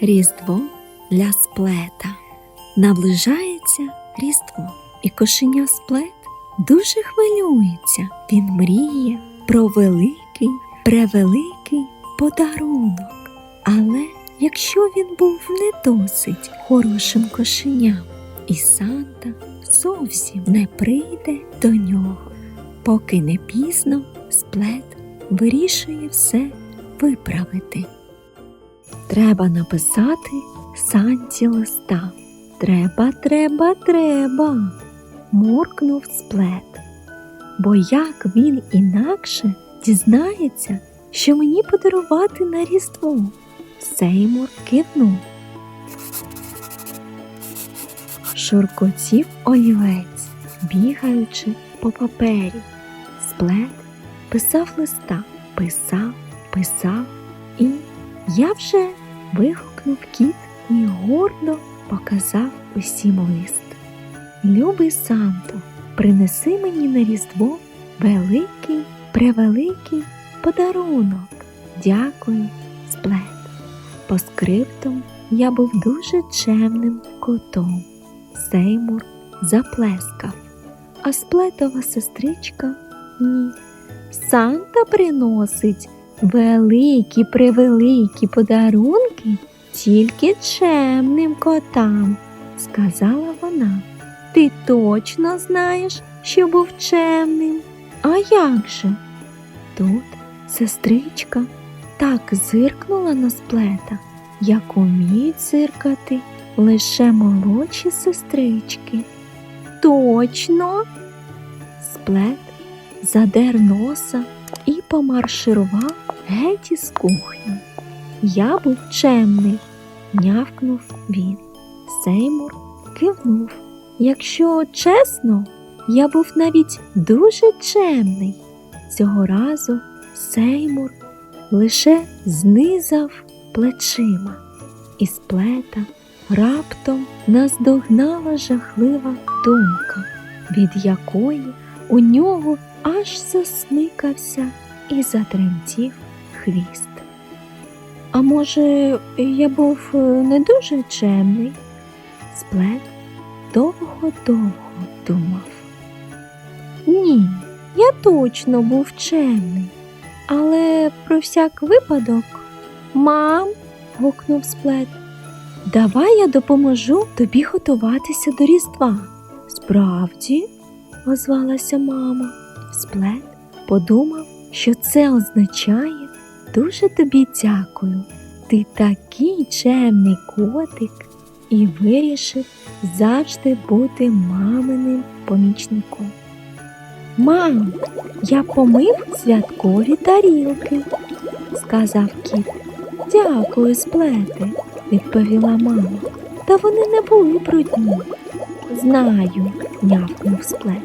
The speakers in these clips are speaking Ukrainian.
Різдво для сплета. Наближається Різдво, і кошеня сплет дуже хвилюється. Він мріє про великий, превеликий подарунок. Але якщо він був не досить хорошим кошеням, і Санта зовсім не прийде до нього, поки не пізно сплет вирішує все виправити. Треба написати Санті листа. Треба, треба, треба. муркнув сплет. Бо як він інакше дізнається, що мені подарувати на Різдво? Сеймур кивнув. Шуркотів олівець, бігаючи по папері. Сплет писав листа, писав, писав і я вже вигукнув кіт і гордо показав усім лист. Любий Санто, принеси мені на Різдво великий, превеликий подарунок. Дякую, сплет. По скриптум я був дуже чемним котом. Сеймур заплескав, а сплетова сестричка ні. Санта приносить великі превеликі подарунки тільки чемним котам, сказала вона. Ти точно знаєш, що був чемним? А як же? Тут сестричка так зиркнула на сплета, як уміють зиркати лише молодші сестрички. Точно? Сплет задер носа і помарширував геть із кухні. Я був чемний, нявкнув він. Сеймур кивнув. Якщо чесно, я був навіть дуже чемний. Цього разу Сеймур лише знизав плечима, і сплета раптом наздогнала жахлива думка, від якої у нього аж засмикався і затремтів хвіст. А може, я був е, не дуже чемний? Сплет довго-довго думав. Ні, я точно був чемний, але про всяк випадок. Мам, гукнув сплет, давай я допоможу тобі готуватися до Різдва. Справді, озвалася мама. Сплет подумав, що це означає дуже тобі дякую. Ти такий чемний котик і вирішив завжди бути маминим помічником. Мам, я помив святкові тарілки, сказав кіт. Дякую, сплете, відповіла мама. Та вони не були брудні. Знаю, нявкнув сплет.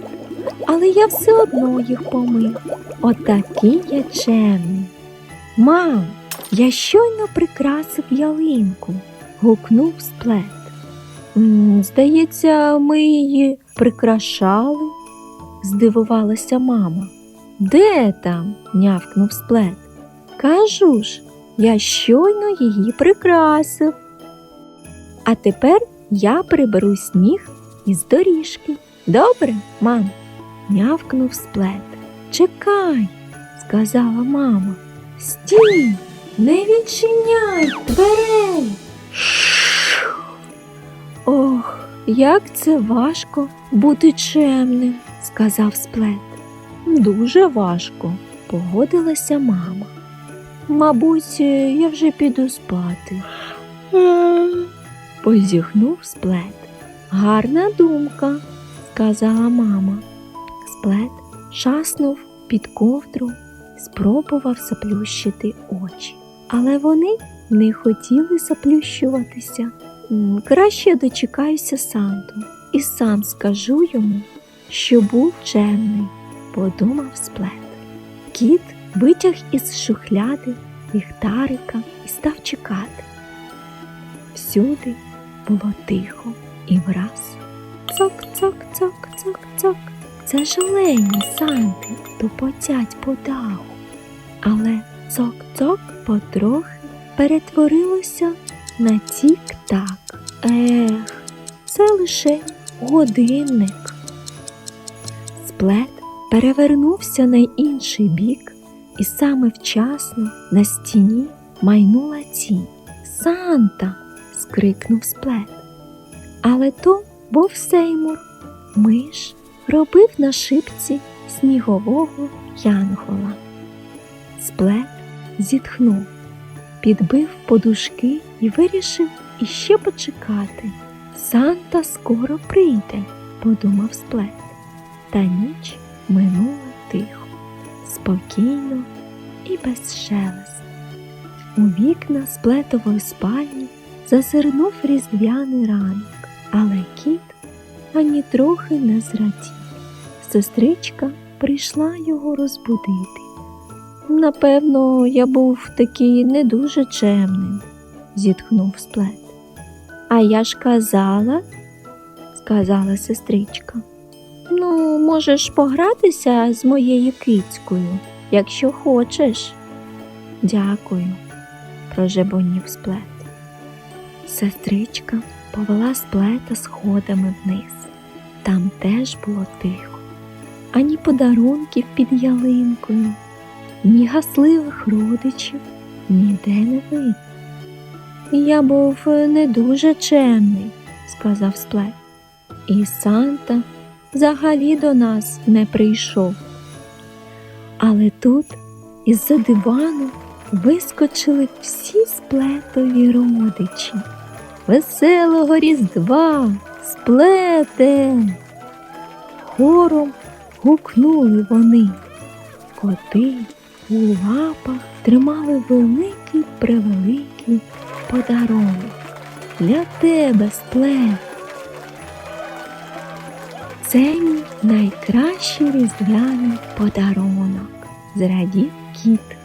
Але я все одно їх помив. Отакий я чемний. Мам, я щойно прикрасив ялинку, гукнув сплет. Здається, ми її прикрашали, здивувалася мама. Де там? нявкнув сплет. Кажу ж, я щойно її прикрасив. А тепер я приберу сніг із доріжки. Добре, мам? нявкнув сплет. Чекай, сказала мама. Стій, не відчиняй дверей. Ох, як це важко бути чемним, сказав сплет. Дуже важко, погодилася мама. Мабуть, я вже піду спати. Позіхнув сплет. Гарна думка, сказала мама. Сплет шаснув під ковдру, спробував заплющити очі. Але вони не хотіли заплющуватися. «М, Краще дочекаюся Санту і сам скажу йому, що був чемний, подумав сплет. Кіт витяг із шухляди ліхтарика і став чекати. Всюди було тихо і враз. Цок, цок, цок, цок, цок. Це ж олені санти тупотять по даху. Але цок-цок потрохи перетворилося на тік-так. Ех, це лише годинник. Сплет перевернувся на інший бік, і саме вчасно на стіні майнула тінь. Санта. скрикнув сплет. Але то був Сеймур. Миш робив на шипці снігового янгола. Сплет зітхнув, підбив подушки і вирішив іще почекати. Санта скоро прийде, подумав сплет. Та ніч минула тихо, спокійно і безшелесно. У вікна сплетової спальні зазирнув різдвяний ранок, але кіт ані трохи не зрадів. Сестричка прийшла його розбудити. Напевно, я був такий не дуже чемним, зітхнув сплет. А я ж казала, сказала сестричка. Ну, можеш погратися з моєю кицькою, якщо хочеш. Дякую, прожебонів сплет. Сестричка повела сплета сходами вниз. Там теж було тихо, ані подарунків під ялинкою, ні гасливих родичів ніде не видно. Я був не дуже чемний, сказав сплет. І Санта взагалі до нас не прийшов. Але тут із-за дивану вискочили всі сплетові родичі. Веселого Різдва, сплете. Хором гукнули вони. Коти у лапах тримали великий превеликий подарунок. Для тебе, сплет. Це мій найкращий різдвяний подарунок, зрадів кіт.